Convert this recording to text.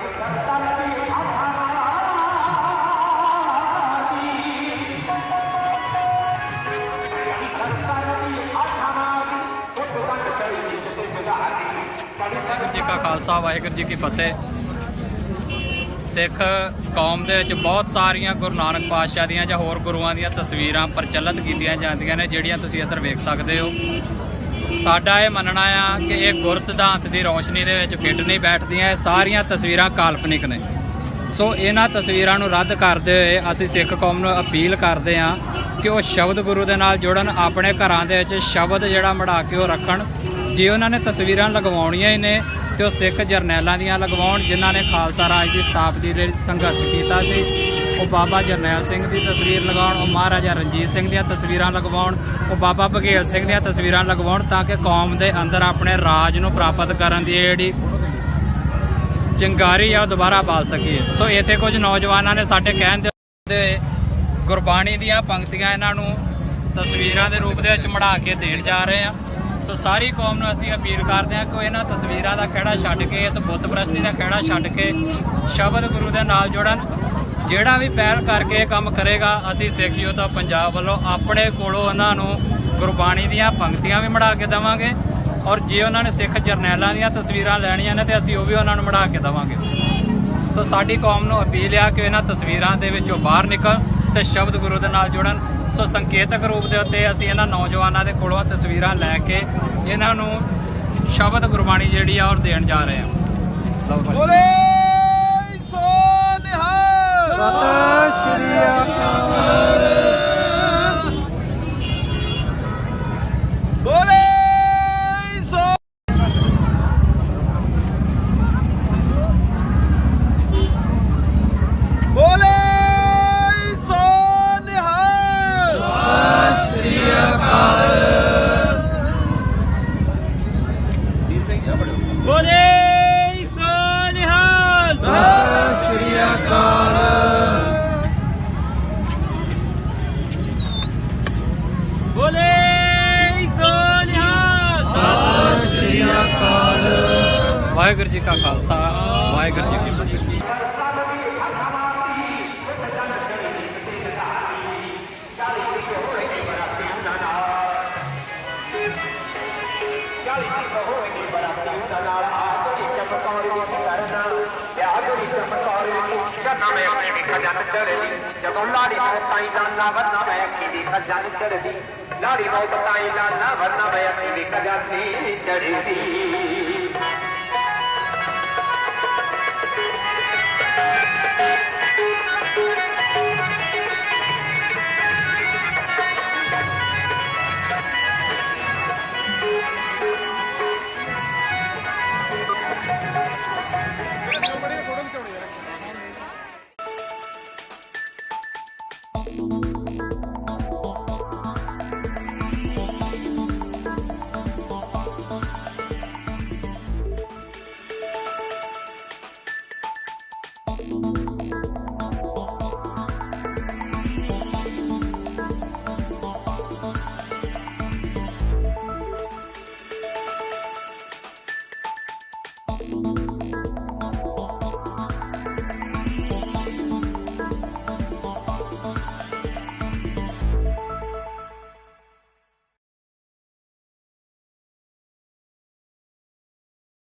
ਵਾਹਿਗੁਰੂ ਜੀ ਕਾ ਖਾਲਸਾ, ਵਾਹਿਗੁਰੂ ਜੀ ਕੀ ਫਤਿਹ। ਸਿੱਖ ਕੌਮ ਦੇ ਵਿੱਚ ਬਹੁਤ ਸਾਰੀਆਂ ਗੁਰੂ ਨਾਨਕ ਪਾਤਸ਼ਾਹ ਦੀਆਂ ਜਾਂ ਹੋਰ ਗੁਰੂਆਂ ਦੀਆਂ ਤਸਵੀਰਾਂ ਪ੍ਰਚਲਿਤ ਕੀਤੀਆਂ ਜਾਂਦੀਆਂ ਨੇ, ਜਿਹੜੀਆਂ ਤੁਸੀਂ ਇੱਧਰ ਵੇਖ ਸਕਦੇ ਹੋ। ਸਾਡਾ ਇਹ ਮੰਨਣਾ ਆ ਕਿ ਇਹ ਗੁਰ ਸਿਧਾਂਤ ਦੀ ਰੌਸ਼ਨੀ ਦੇ ਵਿੱਚ ਫਿੱਟ ਨਹੀਂ ਬੈਠਦੀਆਂ, ਇਹ ਸਾਰੀਆਂ ਤਸਵੀਰਾਂ ਕਾਲਪਨਿਕ ਨੇ। ਸੋ ਇਹਨਾਂ ਤਸਵੀਰਾਂ ਨੂੰ ਰੱਦ ਕਰਦੇ ਹੋਏ ਅਸੀਂ ਸਿੱਖ ਕੌਮ ਨੂੰ ਅਪੀਲ ਕਰਦੇ ਹਾਂ ਕਿ ਉਹ ਸ਼ਬਦ ਗੁਰੂ ਦੇ ਨਾਲ ਜੁੜਨ, ਆਪਣੇ ਘਰਾਂ ਦੇ ਵਿੱਚ ਸ਼ਬਦ ਜਿਹੜਾ ਮੜਾ ਕੇ ਉਹ ਰੱਖਣ। ਜੇ ਉਹਨਾਂ ਨੇ ਤਸਵੀਰਾਂ ਲਗਵਾਉਣੀਆਂ ਹੀ ਨੇ ਤੇ ਉਹ ਸਿੱਖ ਜਰਨੈਲਾਂ ਦੀਆਂ ਲਗਵਾਉਣ ਜਿਨ੍ਹਾਂ ਨੇ ਖਾਲਸਾ ਰਾਜ ਦੀ ਸਥਾਪਤੀ ਲਈ ਸੰਘਰਸ਼ ਕੀਤਾ ਸੀ, ਉਹ ਬਾਬਾ ਜਰਨੈਲ ਸਿੰਘ ਦੀ ਤਸਵੀਰ ਲਗਾਉਣ, ਉਹ ਮਹਾਰਾਜਾ ਰਣਜੀਤ ਸਿੰਘ ਦੀਆਂ ਤਸਵੀਰਾਂ ਲਗਵਾਉਣ, ਉਹ ਬਾਬਾ ਬਘੇਲ ਸਿੰਘ ਦੀਆਂ ਤਸਵੀਰਾਂ ਲਗਵਾਉਣ ਤਾਂ ਕਿ ਕੌਮ ਦੇ ਅੰਦਰ ਆਪਣੇ ਰਾਜ ਨੂੰ ਪ੍ਰਾਪਤ ਕਰਨ ਦੀ ਜਿਹੜੀ ਚਿੰਗਾਰੀ ਆ, ਉਹ ਦੁਬਾਰਾ ਬਾਲ ਸਕੀਏ। ਸੋ ਇੱਥੇ ਕੁਝ ਨੌਜਵਾਨਾਂ ਨੇ ਸਾਡੇ ਕਹਿਣ ਦੇ ਗੁਰਬਾਣੀ ਦੀਆਂ ਪੰਕਤੀਆਂ ਇਹਨਾਂ ਨੂੰ ਤਸਵੀਰਾਂ ਦੇ ਰੂਪ ਦੇ ਵਿੱਚ ਮੜਾ ਕੇ ਦੇਣ ਜਾ ਰਹੇ ਆ। ਸੋ ਸਾਰੀ ਕੌਮ ਨੂੰ ਅਸੀਂ ਅਪੀਲ ਕਰਦੇ ਹਾਂ ਕਿ ਇਹਨਾਂ ਤਸਵੀਰਾਂ ਦਾ ਖਹਿੜਾ ਛੱਡ ਕੇ, ਇਸ ਬੁੱਤ ਪ੍ਰਸਤੀ ਦਾ ਖਹਿੜਾ ਛੱਡ ਕੇ ਸ਼ਬਦ ਗੁਰੂ ਦੇ ਨਾਲ ਜੁੜਨ। ਜਿਹੜਾ ਵੀ ਪਹਿਲ ਕਰਕੇ ਇਹ ਕੰਮ ਕਰੇਗਾ, ਅਸੀਂ ਸਿੱਖ ਯੋਧਾ ਪੰਜਾਬ ਵੱਲੋਂ ਆਪਣੇ ਕੋਲੋਂ ਉਹਨਾਂ ਨੂੰ ਗੁਰਬਾਣੀ ਦੀਆਂ ਪੰਕਤੀਆਂ ਵੀ ਮੜਾ ਕੇ ਦੇਵਾਂਗੇ ਔਰ ਜੇ ਉਹਨਾਂ ਨੇ ਸਿੱਖ ਜਰਨੈਲਾਂ ਦੀਆਂ ਤਸਵੀਰਾਂ ਲੈਣੀਆਂ ਨੇ ਤੇ ਅਸੀਂ ਉਹ ਵੀ ਉਹਨਾਂ ਨੂੰ ਮੜਾ ਕੇ ਦੇਵਾਂਗੇ। ਸੋ ਸਾਡੀ ਕੌਮ ਨੂੰ ਅਪੀਲ ਆ ਕਿ ਇਹਨਾਂ ਤਸਵੀਰਾਂ ਦੇ ਵਿੱਚੋਂ ਬਾਹਰ ਨਿਕਲ ਤੇ ਸ਼ਬਦ ਗੁਰੂ ਦੇ ਨਾਲ ਜੁੜਨ। ਸੋ ਸੰਕੇਤਕ ਰੂਪ ਦੇ ਉੱਤੇ ਅਸੀਂ ਇਹਨਾਂ ਨੌਜਵਾਨਾਂ ਦੇ ਕੋਲੋਂ ਤਸਵੀਰਾਂ ਲੈ ਕੇ ਇਹਨਾਂ ਨੂੰ ਸ਼ਬਦ ਗੁਰਬਾਣੀ ਜਿਹੜੀ ਆ ਉਹ ਦੇਣ ਜਾ ਰਹੇ ਹਾਂ। ਬੋਲੇ ਸੋ ਨਿਹਾਲ। ਸਤਿ ਸ਼੍ਰੀ ਅਕਾਲ। ਬੋਲੇ ਸੋ ਨਿਹਾਲ। ਸਤਿ ਸ਼੍ਰੀ ਅਕਾਲ। ਬੋਲੇ ਸੋ ਨਿਹਾਲ ਵਾਹਿਗੁਰੂ ਜੀ ਕਾ ਖਾਲਸਾ, ਵਾਹਿਗੁਰੂ ਜੀ ਕੀ ਫਤਿਹ। ਚੜਦੀ ਜਦੋਂ ਲਾੜੀ ਨੂੰ ਤਾਈ ਲਾਨਾ ਵਰਨਾ ਮੈਂ ਅੱਖੀ ਦੀ ਖਜਨ ਚੜਦੀ। ਲਾੜੀ ਮੌਤ ਤਾਈ ਜਾਨਾ ਵਰਨਾ ਮੈਂ ਅੱਖੀ ਦੀ ਖਜਨ ਚੜਦੀ।